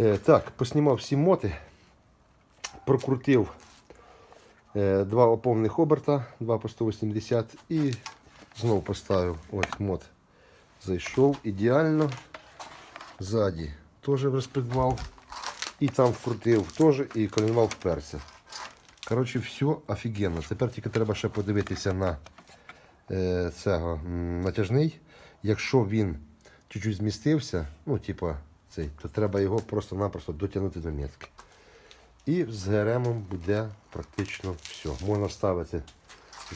Е, так, поснімав всі моти, прокрутив е, два оповних оберта, два по 180 і знову поставив ось мод. Зайшов ідеально. Ззаді теж розпредвал. І там вкрутив теж і коленвал вперся. Коротше, все офігенно. Тепер тільки треба ще подивитися на е, цього натяжний. Якщо він чуть-чуть змістився, ну, типа цей, то треба його просто-напросто дотягнути до метки. І з ГРМ буде практично все. Можна ставити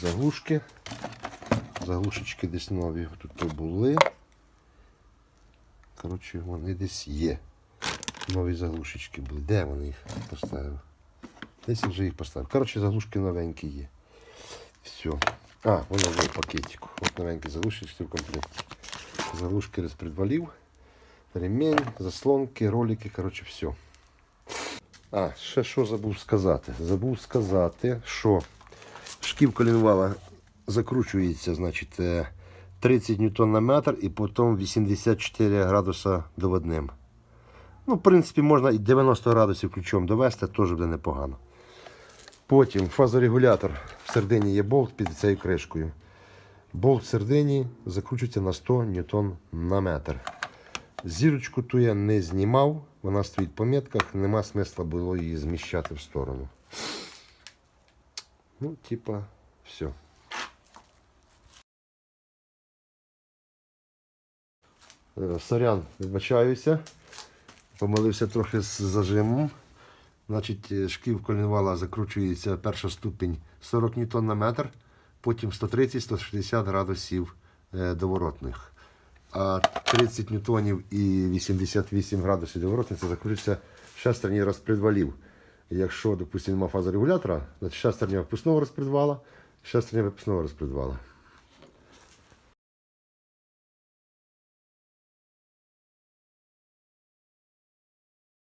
заглушки. Заглушечки десь нові тут були. Коротше, вони десь є. Нові заглушечки були. Де вони їх поставив? Десь я вже їх поставив. Коротше, заглушки новенькі є. Все. А, воно в пакетику. От новенькі заглушечки в комплекті. Заглушки розпредвалів. Ремень, заслонки, ролики, коротше, все. А, ще що забув сказати? Забув сказати, що шків колінвала закручується, значить, е, 30 ньютон на метр і потім 84 градуса доводним. Ну, в принципі, можна і 90 градусів ключом довести, теж буде непогано. Потім фазорегулятор. В середині є болт під цією кришкою. Болт в середині закручується на 100 ньютон на метр. Зірочку ту я не знімав, вона стоїть по метках, нема смисла було її зміщати в сторону. Ну, типа, все. Сорян, вибачаюся. Помилився трохи з зажимом. Значить, е, шків колінвала закручується перша ступінь 40 ньютон на метр, потім 130-160 градусів е, доворотних. А 30 ньютонів і 88 градусів доворотниця це закручується шестерні розпредвалів. Якщо, допустимо, нема фазорегулятора, значить шестерня впускного розпредвала, шестерня випускного розпредвала.